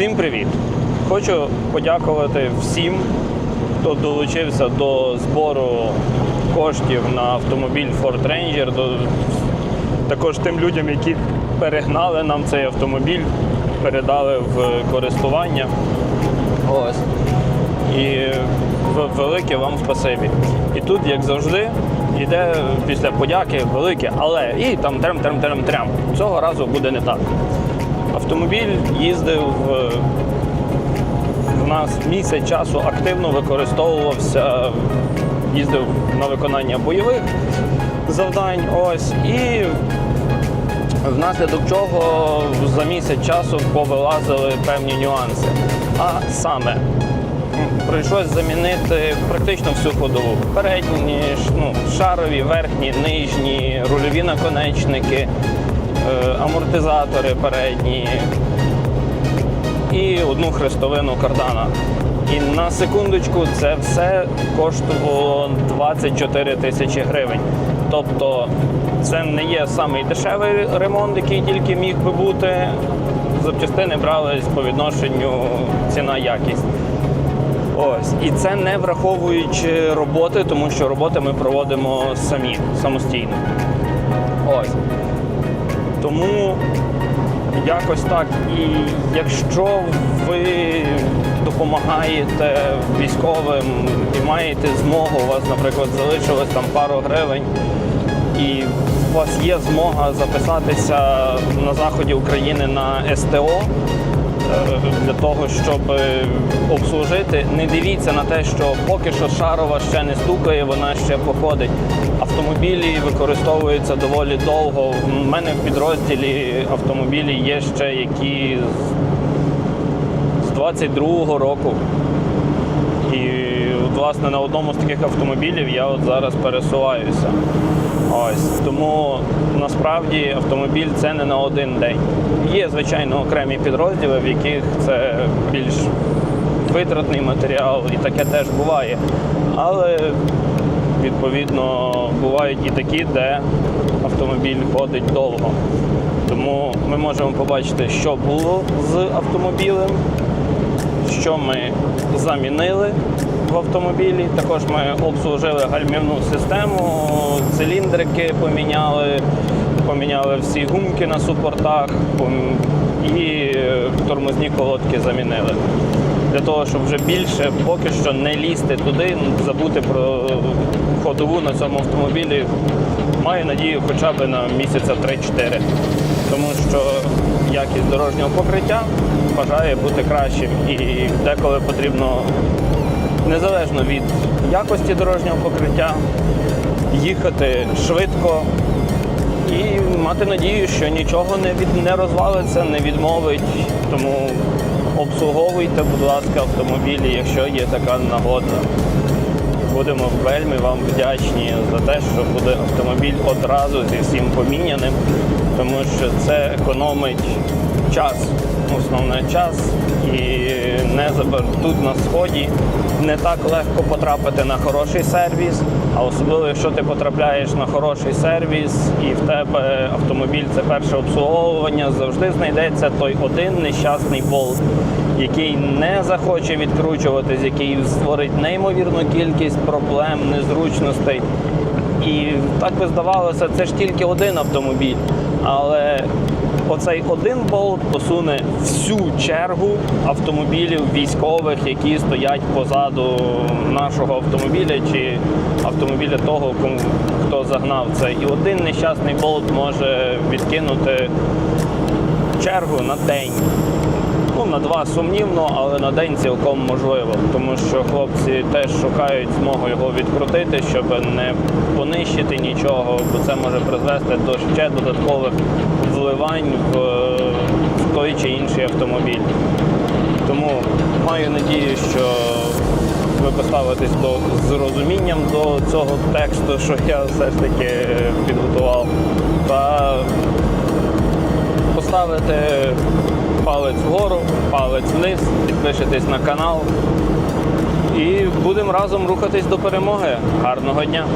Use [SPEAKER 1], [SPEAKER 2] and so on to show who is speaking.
[SPEAKER 1] Всім привіт! Хочу подякувати всім, хто долучився до збору коштів на автомобіль Ford Ranger. До... Також тим людям, які перегнали нам цей автомобіль, передали в користування. Ось. І велике вам спасибі. І тут, як завжди, йде після подяки велике, але і там трем-трем-трем-трем. Цього разу буде не так. Автомобіль їздив в нас місяць часу активно використовувався, їздив на виконання бойових завдань. Ось і внаслідок чого за місяць часу повилазили певні нюанси. А саме прийшлось замінити практично всю ходову. Передні, ну, шарові, верхні, нижні, рульові наконечники, амортизатори передні і одну хрестовину кардана. І на секундочку це все коштувало 24 тисячі гривень. Тобто це не є самий дешевий ремонт, який тільки міг би бути. Запчастини брались по відношенню ціна-якість. Ось. І це не враховуючи роботи, тому що роботи ми проводимо самі, самостійно. Ось. Тому якось так. І якщо ви допомагаєте військовим і маєте змогу, у вас, наприклад, залишилось там пару гривень, і у вас є змога записатися на заході України на СТО. Е, Для того, щоб обслужити, не дивіться на те, що поки що шарова ще не стукає, вона ще походить. Автомобілі використовуються доволі довго. У мене в підрозділі автомобілі є ще які з- з 22-го року. І власне на одному з таких автомобілів я от зараз пересуваюся. Ось тому насправді автомобіль це не на один день. Є, звичайно, окремі підрозділи, в яких це більш витратний матеріал, і таке теж буває. Але відповідно бувають і такі, де автомобіль ходить довго. Тому ми можемо побачити, що було з автомобілем, що ми замінили в автомобілі. Також ми обслужили гальмівну систему, циліндрики поміняли, поміняли всі гумки на супортах і е, тормозні колодки замінили. Для того, щоб вже більше поки що не лізти туди, забути про ходову на цьому автомобілі, маю надію хоча б на місяця 3-4. Тому що якість дорожнього покриття бажає бути кращим і деколи потрібно незалежно від якості дорожнього покриття їхати швидко і мати надію, що нічого не від не розвалиться, не відмовить. Тому обслуговуйте, будь ласка, автомобілі, якщо є така нагода. Будемо вельми вам вдячні за те, що буде автомобіль одразу зі всім поміняним, тому що це економить час, основне час. І не забер... тут на сході не так легко потрапити на хороший сервіс, а особливо, якщо ти потрапляєш на хороший сервіс і в тебе автомобіль це перше обслуговування, завжди знайдеться той один нещасний болт, який не захоче відкручуватись, який створить неймовірну кількість проблем, незручностей. І так би здавалося, це ж тільки один автомобіль. Але оцей один болт посуне всю чергу автомобілів військових, які стоять позаду нашого автомобіля чи автомобіля того, хто загнав це. І один нещасний болт може відкинути чергу на день. На два сумнівно, але на день цілком можливо, тому що хлопці теж шукають змогу його відкрутити, щоб не понищити нічого, бо це може призвести до ще додаткових вливань в, в той чи інший автомобіль. Тому маю надію, що ви поставитесь до, з розумінням до цього тексту, що я все ж таки підготував. Та поставити палець вгору, палець вниз, підпишитесь на канал. І будемо разом рухатись до перемоги. Гарного дня!